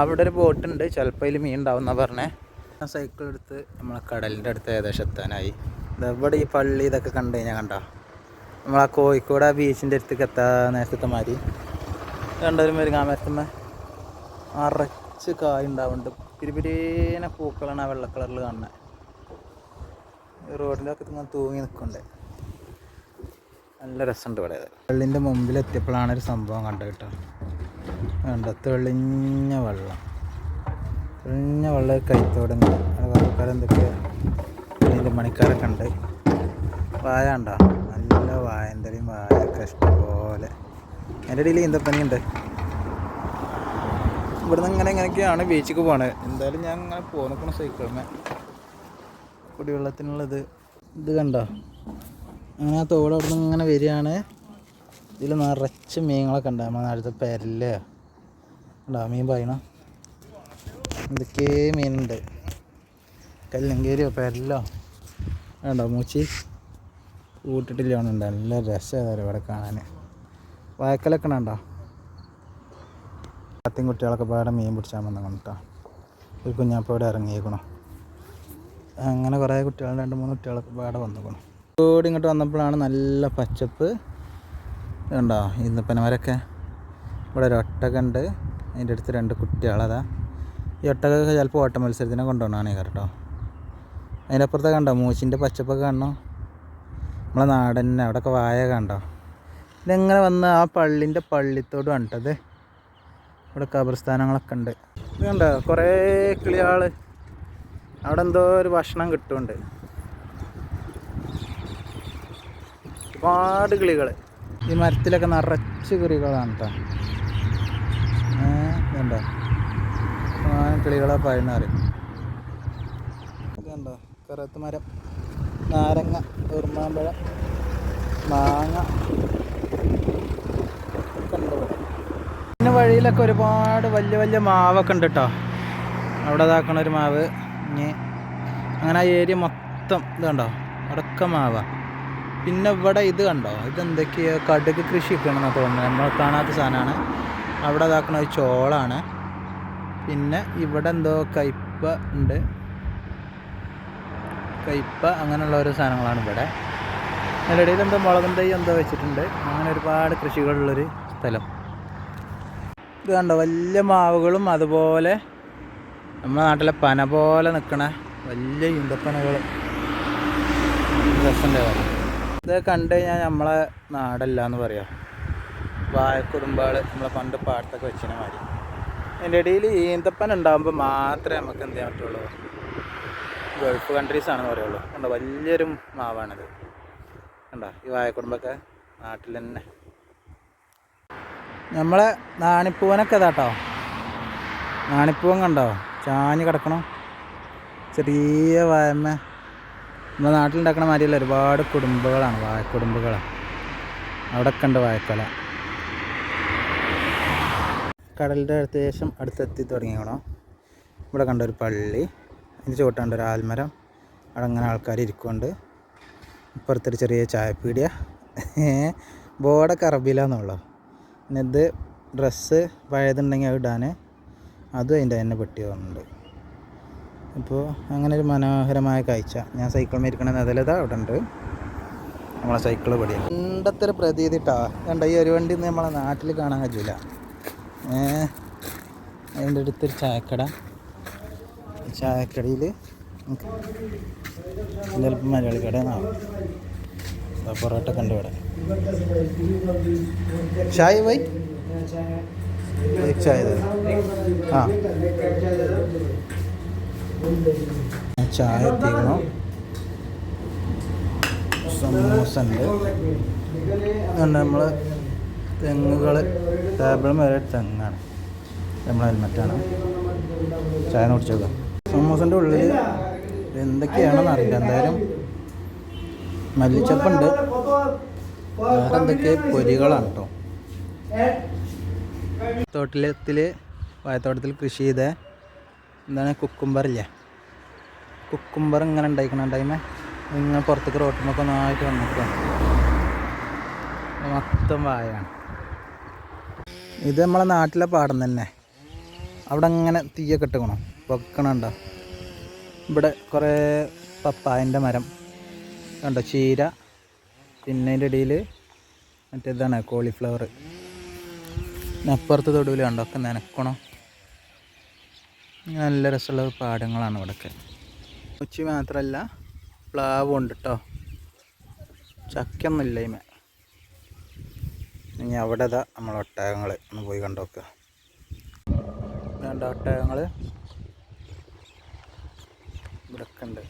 അവിടെ ഒരു ബോട്ട് ഉണ്ട് ചിലപ്പോൾ അതിൽ മീൻ ഉണ്ടാവും എന്നാ പറഞ്ഞേ. ആ സൈക്കിൾ എടുത്ത് നമ്മളെ കടലിന്റെ അടുത്ത് ഏകദേശം എത്താനായി. ഇവിടെ ഈ പള്ളി ഇതൊക്കെ കണ്ടു കഴിഞ്ഞാൽ കണ്ടോ? ആ കോഴിക്കോട് ആ ബീച്ചിന്റെ അടുത്തേക്ക് എത്താ നേരത്തെ മാതിരി. രണ്ടുപേരും മുരുങ്ങാമരത്തുമ്മ അറച്ച് കായ് ഉണ്ടാവുന്നുണ്ട് പിരിപിരീനെ പൂക്കളാണ് ആ വെള്ള കളറിൽ കാണുന്നത് റോഡിന്റെ ഒക്കെ ഇങ്ങനെ തൂങ്ങി നിൽക്കണ്ടേ നല്ല രസമുണ്ട് ഇവിടെ. പള്ളിന്റെ മുമ്പിൽ എത്തിയപ്പോഴാണ് ഒരു സംഭവം കണ്ടത് കേട്ടോ. കണ്ട? തെളിഞ്ഞ വെള്ളം. തെളിഞ്ഞ വെള്ളം കൈത്തോടെ ആൾക്കാരെന്തൊക്കെ ഇതിന്റെ മണിക്കാരൊക്കെ ഉണ്ട്. വായ ഉണ്ടോ നല്ല വായന്തലയും വായൊക്കെ ഇഷ്ടംപോലെ. എന്റെ ഇടയിൽ ഈന്തപ്പനിയുണ്ട് ഇവിടുന്ന് ഇങ്ങനെ ഇങ്ങനെയൊക്കെയാണ് ബീച്ചിക്ക് പോണത് എന്തായാലും ഞാൻ ഇങ്ങനെ പോന്നിക്കണം സൈക്കിളിന്മേ കുടിവെള്ളത്തിനുള്ളത് ഇത് കണ്ടോ? അങ്ങനെ ആ തോട് ഇങ്ങനെ വരികയാണ്. ഇതിൽ നിറച്ച് മീനുകളൊക്കെ ഉണ്ട്. നമ്മുടെ നാട്ടിലത്തെ പെരൽ. ഉണ്ടോ മീൻ പായണ? എന്തൊക്കെ മീനുണ്ട്? കല്ലങ്കേരിയോ പെരലോ? വേണ്ടോ മൂച്ചി? കൂട്ടിട്ടില്ല ഉണ്ട് നല്ല രസമാണ് ഇവിടെ കാണാൻ വായക്കലൊക്കെ ഉണ്ടോ? പത്തിയും കുട്ടികളൊക്കെ പാടെ മീൻ പിടിച്ചാൽ വന്ന കൊണ്ടിട്ടാ ഒരു കുഞ്ഞാപ്പം ഇവിടെ ഇറങ്ങിയേക്കണോ. അങ്ങനെ കുറേ കുട്ടികൾ രണ്ട് മൂന്ന് കുട്ടികളൊക്കെ പാടെ വന്നേക്കണം. ഇങ്ങോട്ട് വന്നപ്പോഴാണ് നല്ല പച്ചപ്പ് കണ്ടോ ഇന്നിപ്പനമാരൊക്കെ ഇവിടെ ഒരു ഒട്ടക ഉണ്ട്. അതിന്റെ അടുത്ത് രണ്ട് കുട്ടികളതാ. ഈ ഒട്ടകൊക്കെ ചിലപ്പോൾ ഓട്ട മത്സരത്തിനെ കൊണ്ടുപോകണേ കേട്ടോ അതിന്റെ അപ്പുറത്തെ കണ്ടോ മൂച്ചിന്റെ പച്ചപ്പൊക്കെ കാണണോ? നമ്മളെ നാടൻ അവിടെയൊക്കെ വായ കണ്ടോ? ഇതെങ്ങനെ വന്ന് ആ പള്ളിന്റെ പള്ളിത്തോട് കണ്ടത്? ഇവിടെ കബർസ്ഥാനങ്ങളൊക്കെ ഉണ്ട്. ഇത് കണ്ടോ കുറേ കിളിയാൾ അവിടെ എന്തോ ഒരു ഭക്ഷണം കിട്ടുന്നുണ്ട്. ഒരുപാട് കിളികൾ ഈ മരത്തിലൊക്കെ നിറച്ച് കിളികളാണ് കേട്ടോ ഏണ്ടോ കിളികളെ പഴുന്നാറ് ഇതുണ്ടോ? കറുത്ത് മരം നാരങ്ങ ഉറുമാമ്പഴം മാങ്ങ. പിന്നെ വഴിയിലൊക്കെ ഒരുപാട് വലിയ വലിയ മാവൊക്കെ ഉണ്ട് കേട്ടോ അവിടെ ഇതാക്കണ ഒരു മാവ്. ഇനി അങ്ങനെ ആ ഏരിയ മൊത്തം ഇതുണ്ടോ? കണ്ടോ മാവാണ് മാവാ. പിന്നെ ഇവിടെ ഇത് കണ്ടോ? ഇതെന്തൊക്കെയോ കടുക് കൃഷി ഒക്കെയാണെന്നാണ് തോന്നുന്നത്. നമ്മൾ കാണാത്ത സാധനമാണ്. അവിടെ ഇതാക്കണത് ചോളാണ്. പിന്നെ ഇവിടെ എന്തോ കയ്പ ഉണ്ട്. കയ്പ അങ്ങനെയുള്ള ഓരോ സാധനങ്ങളാണ് ഇവിടെ. അതിനിടയിൽ എന്തോ മുളകും തൈ എന്തോ വെച്ചിട്ടുണ്ട്. അങ്ങനെ ഒരുപാട് കൃഷികളുള്ളൊരു സ്ഥലം. ഇത് കണ്ടോ? വലിയ മാവുകളും അതുപോലെ നമ്മുടെ നാട്ടിലെ പന പോലെ നിൽക്കണ വലിയ ഈന്തപ്പനകൾ രസമുണ്ടാവും ഇത് കണ്ടു കഴിഞ്ഞാൽ നമ്മളെ നാടല്ല എന്ന് പറയാം. വാഴക്കുടുംബാൾ നമ്മളെ പണ്ട് പാടത്തൊക്കെ വെച്ചിന് മാതിരി. അതിന്റെ ഇടയിൽ ഈന്തപ്പൻ ഉണ്ടാകുമ്പോൾ മാത്രമേ നമുക്ക് എന്ത് ചെയ്യാൻ പറ്റുള്ളൂ? ഗൾഫ് കൺട്രീസ് ആണെന്ന് പറയുള്ളൂ. കണ്ടോ? വലിയൊരു മാവാണിത്. കണ്ടോ? ഈ വാഴക്കുടുംബൊക്കെ നാട്ടിൽ തന്നെ. നമ്മളെ നാണിപ്പൂവനൊക്കെ ഇതാട്ടോ നാണിപ്പൂവൻ കണ്ടോ? ചാഞ്ഞ് കിടക്കണം. ചെറിയ വായമ്മ നമ്മുടെ നാട്ടിലുണ്ടാക്കണ മാതിരിയല്ല. ഒരുപാട് കുടുംബങ്ങളാണ് വാഴക്കുടുംബങ്ങളാണ് അവിടെയൊക്കെ ഉണ്ട് വാഴക്കൊല കടലിന്റെ അത്യാവശ്യം അടുത്തെത്തി തുടങ്ങിയോണം ഇവിടെ കണ്ട ഒരു പള്ളി. അതിന്റെ ചുവട്ടുണ്ട് ഒരു ആൽമരം. അവിടെ അങ്ങനെ ആൾക്കാർ ഇരിക്കുന്നുണ്ട്. ഇപ്പുറത്തൊരു ചെറിയ ചായപ്പീടിയ. ബോർഡൊക്കെ അറബിയിലാന്നുള്ളൂ. പിന്നെ ഇത് ഡ്രസ്സ് പഴയതുണ്ടെങ്കിൽ അത് ഇടാൻ അതും അതിന്റെ തന്നെ പെട്ടി വന്നിട്ടുണ്ട്. അപ്പോൾ അങ്ങനെ ഒരു മനോഹരമായ കാഴ്ച. ഞാൻ സൈക്കിൾ മേടിക്കണ നിലത അവിടെ ഉണ്ട്. നമ്മളെ സൈക്കിൾ പടി. പണ്ടത്തെ ഒരു പ്രതീതി കണ്ട ഈ ഒരു വണ്ടി നമ്മളെ നാട്ടിൽ കാണാൻ കഴിയില്ല ഏഹ് അതിന്റെ അടുത്തൊരു ചായക്കട. ചായക്കടയിൽ ചിലപ്പോൾ മലയാളി കട എന്നാണ് പൊറോട്ട കണ്ടു ഇവിടെ. ചായ വൈ ചായ. ആ. ചായ എത്തിക്കണം സമൂസ ഉണ്ട്. അതുകൊണ്ട് നമ്മൾ തെങ്ങുകൾ ടേബിളും വരെ തെങ്ങാണ്. നമ്മളെ ഹെൽമെറ്റാണ്. ചായ കുടിച്ചേക്കാം സമൂസന്റെ ഉള്ളിൽ എന്തൊക്കെയാണെന്ന് അറിയില്ല. എന്തായാലും മല്ലിച്ചപ്പുണ്ട്. വേറെ എന്തൊക്കെ പൊരികളാണ് കേട്ടോ തോട്ടിലത്തിൽ വാഴത്തോട്ടത്തിൽ കൃഷി ചെയ്ത എന്താണ് കുക്കുംബർ ഇല്ലേ? കുക്കുംബർ ഇങ്ങനെ ഉണ്ടായിക്കണം ടൈമേ ഇങ്ങനെ പുറത്തേക്ക് റോട്ടിനൊക്കെ ഒന്നായിട്ട് വന്നിട്ട് മൊത്തം വായാണ്. ഇത് നമ്മളെ നാട്ടിലെ പാടം തന്നെ. അവിടെ അങ്ങനെ തീയൊക്കെ ഇട്ടുക്കണം വെക്കണുണ്ടോ? ഇവിടെ കുറേ പപ്പായന്റെ മരം. കണ്ടോ? ചീര. പിന്നെ അതിന്റെ ഇടയിൽ മറ്റേതാണ് കോളിഫ്ലവർ അപ്പുറത്ത് തൊടുവിൽ കണ്ടോ? ഒക്കെ നനക്കണം? നല്ല രസമുള്ള പാടങ്ങളാണ് ഇവിടെയൊക്കെ ഉച്ചി മാത്രമല്ല പ്ലാവും ഉണ്ട് കേട്ടോ ചക്കൊന്നുമില്ല ഇമ ഇനി. അവിടെ ഇതാ നമ്മൾ ഒട്ടകങ്ങൾ ഒന്ന് പോയി കണ്ടോക്കുക വേണ്ട ഒട്ടകങ്ങൾ ഇവിടെയൊക്കെ ഉണ്ട്.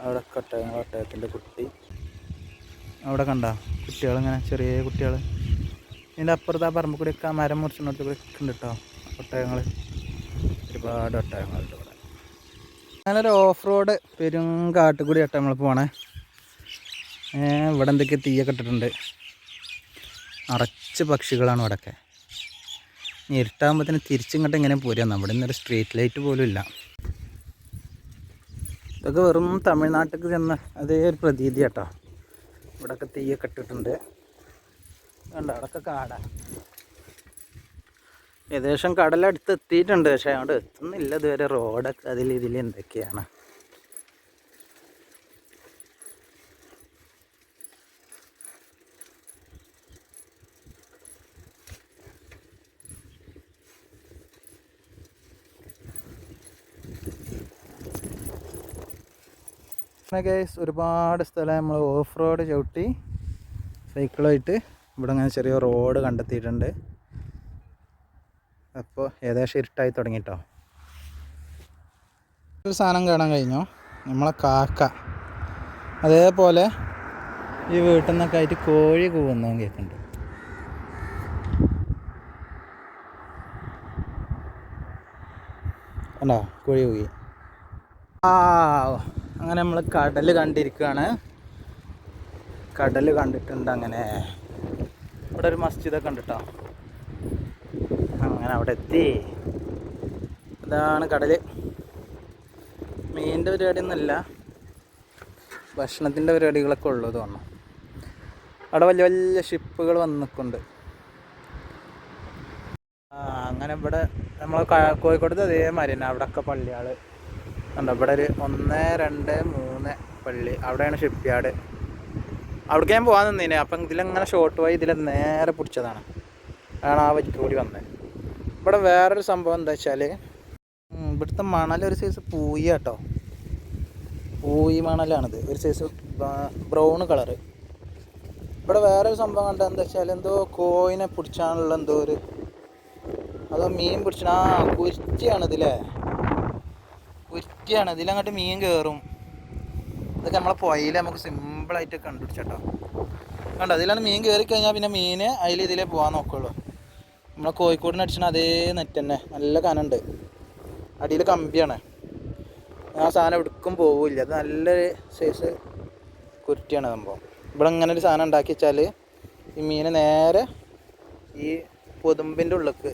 അവിടെ ഒട്ടകങ്ങൾ ഒട്ടകത്തിന്റെ കുട്ടി. അവിടെ കണ്ട? കുട്ടികളിങ്ങനെ ചെറിയ കുട്ടികൾ ഇതിന്റെ അപ്പുറത്ത് ആ പറമ്പ് ഒക്കെ ആ മരം മുറിച്ചിടത്ത് കൂടി കേട്ടോ ഒട്ടകങ്ങൾ ഒരുപാട് ഒട്ടകങ്ങളുണ്ട് ഇവിടെ. അങ്ങനൊരു ഓഫ് റോഡ് പെരും കാട്ടുകൂടി കേട്ടോ നമ്മൾ പോണേ ഇവിടെ എന്തൊക്കെ തീയൊക്കെ ഇട്ടിട്ടുണ്ട്. നിറച്ച് പക്ഷികളാണ് ഇവിടെയൊക്കെ ഇരുട്ടാകുമ്പോൾ ഇരുട്ടാകുമ്പോഴത്തേന് തിരിച്ചിങ്ങോട്ട് എങ്ങനെ പോരുക? നമ്മുടെ ഇന്നൊരു സ്ട്രീറ്റ് ലൈറ്റ് പോലും ഇല്ല. ഇതൊക്കെ വെറും തമിഴ്നാട്ടിൽ ചെന്ന അതേ ഒരു പ്രതീതി കേട്ടോ. ഇവിടെയൊക്കെ തീയൊക്കെ ഇട്ടിട്ടുണ്ട്. കണ്ടോ അവിടെയൊക്കെ കാടാ. ഏകദേശം കടലടുത്ത് എത്തിയിട്ടുണ്ട് പക്ഷെ അങ്ങോട്ട് എത്തുന്നില്ല ഇതുവരെ. റോഡൊക്കെ അതിൽ ഇതിൽ എന്തൊക്കെയാണ്? ഗൈസ് ഒരുപാട് സ്ഥലം നമ്മൾ ഓഫ് റോഡ് ചവിട്ടി സൈക്കിളായിട്ട് ഇവിടെ അങ്ങനെ ചെറിയ റോഡ് കണ്ടെത്തിയിട്ടുണ്ട്. അപ്പോൾ ഏകദേശം ഇരുട്ടായി തുടങ്ങിട്ടോ. ഒരു സാധനം കാണാൻ കഴിഞ്ഞോ. നമ്മളെ കാക്ക. അതേപോലെ ഈ വീട്ടിൽ നിന്നൊക്കെ ആയിട്ട് കോഴി കൂവുന്നതും കേൾക്കുന്നുണ്ട് കണ്ടോ? കോഴി കൂവി. ആ അങ്ങനെ നമ്മൾ കടൽ കണ്ടിരിക്കുകയാണ്. കടൽ കണ്ടിട്ടുണ്ട് അങ്ങനെ. ഇവിടെ ഒരു മസ്ജിദൊക്കെ ഉണ്ട് കേട്ടോ. അങ്ങനെ അവിടെ എത്തി. ഇതാണ് കടൽ മീനിന്റെ പരിപാടിയൊന്നുമില്ല. ഭക്ഷണത്തിന്റെ പരിപാടികളൊക്കെ ഉള്ളൂ തോന്നുന്നു. അവിടെ വലിയ വലിയ ഷിപ്പുകൾ വന്നിട്ടുണ്ട് അങ്ങനെ ഇവിടെ നമ്മൾ കോഴിക്കോടത്ത് അതേമാതിരി തന്നെ അവിടെയൊക്കെ പള്ളിയാൾ ഉണ്ട് ഇവിടെ ഒരു ഒന്ന് രണ്ട് മൂന്ന് പള്ളി. അവിടെയാണ് ഷിപ്പ് യാർഡ് അവിടേക്ക് ഞാൻ പോകാൻ നിന്നേനെ. അപ്പം ഇതിലങ്ങനെ ഷോർട്ട് പോയി ഇതിൽ നേരെ പിടിച്ചതാണ്. അതാണ് ആ വഴിക്ക് കൂടി വന്നത് ഇവിടെ വേറൊരു സംഭവം എന്താ വെച്ചാൽ ഇവിടുത്തെ മണൽ ഒരു സൈസ് പൂയി കേട്ടോ പൂയി മണലാണിത്. ഒരു സൈസ് ബ്രൗൺ കളറ് ഇവിടെ വേറൊരു സംഭവം കണ്ട എന്താ വെച്ചാൽ എന്തോ കോയിനെ പിടിച്ചാണുള്ള എന്തോ ഒരു അതോ മീൻ പിടിച്ച ആ കുരിറ്റിയാണ് ഇതിലേ കുരിറ്റിയാണ് ഇതിലങ്ങോട്ട് മീൻ കയറും ഇതൊക്കെ നമ്മളെ പുഴയിൽ നമുക്ക് സിമ്പിളായിട്ട് കണ്ടുപിടിച്ചട്ടോ. കണ്ടോ? അതിലാണ് മീൻ കയറി കഴിഞ്ഞാൽ പിന്നെ മീൻ അതിൽ ഇതിലേ പോകാൻ നോക്കുള്ളൂ. നമ്മളെ കോഴിക്കോടിന് അടിച്ചണ അതേ നെറ്റ് തന്നെ. നല്ല കനുണ്ട്. അടിയിൽ കമ്പിയാണ്. ആ സാധനം എടുക്കും പോവില്ല. അത് നല്ലൊരു സൈസ് കുരുട്ടിയാണ് സംഭവം. ഇവിടെ ഇങ്ങനെ ഒരു സാധനം ഉണ്ടാക്കി വെച്ചാൽ ഈ മീനെ നേരെ ഈ പൊതുമ്പിന്റെ ഉള്ളിലേക്ക്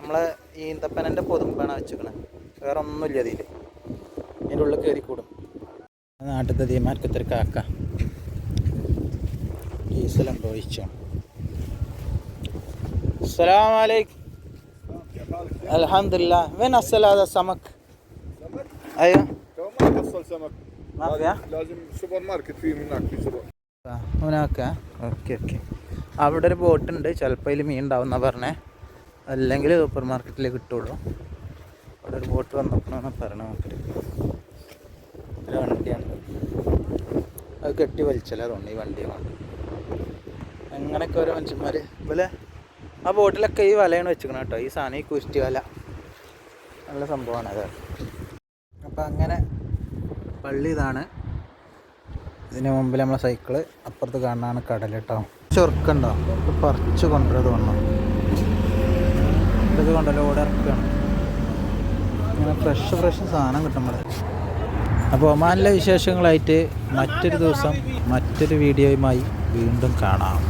നമ്മളെ ഈന്തപ്പനന്റെ പൊതുമ്പാണ് വെച്ചിരിക്കണത് വേറെ ഒന്നുമില്ല അതിൽ. അതിന്റെ ഉള്ളിൽ കയറി കൂടും നാട്ടിലത്തെ തീമാർക്കത്തൊരു കാക്ക. ഡീസൽ ഒഴിച്ചോ السلام عليكم الحمد لله وين أصل هذا السمك؟ أيوه تو ما حصل سمك ما في ها؟ لازم سوبر ماركت فيه من هناك في زبون ഹുനാക്ക ഓക്കെ ഓക്കെ അവിടെ ഒരു ബോട്ട് ഉണ്ട് ചിലപ്പോൾ അതിൽ മീൻ ഉണ്ടാവും എന്നാ പറഞ്ഞേ അല്ലെങ്കിൽ സൂപ്പർ മാർക്കറ്റിൽ കിട്ടുള്ളൂ അവിടെ ഒരു ബോട്ട് വന്നപ്പോഴാണ് പറയണത് നോക്കിട്ട് ഒരു വണ്ടിയാണ് അത് കെട്ടി വലിച്ചല്ലേ അതുകൊണ്ട് ഈ വണ്ടിയും കൊണ്ട് അങ്ങനെയൊക്കെ ഓരോ മനുഷ്യന്മാർ ഇതുപോലെ ആ ബോട്ടിലൊക്കെ ഈ വലയാണ് വെച്ചിരിക്കണം കേട്ടോ. ഈ സാധനം ഈ കുരുത്തി വല. നല്ല സംഭവമാണ് അത്. അപ്പം അങ്ങനെ പള്ളി ഇതാണ്. ഇതിന് മുമ്പിൽ നമ്മളെ സൈക്കിൾ അപ്പുറത്ത് കാണാനാണ് കടൽ കേട്ടോ. ചെറുക്കുണ്ടോ പറിച്ച് കൊണ്ടുവരത് വന്നു. ഇത് കൊണ്ടല്ലോ ഓടെ ഇറക്കുകയാണ്. ഇങ്ങനെ ഫ്രഷ് ഫ്രഷ് സാധനം കിട്ടും നമ്മൾ അപ്പോൾ ഒമാനിലെ വിശേഷങ്ങളായിട്ട് മറ്റൊരു ദിവസം മറ്റൊരു വീഡിയോയുമായി വീണ്ടും കാണാം.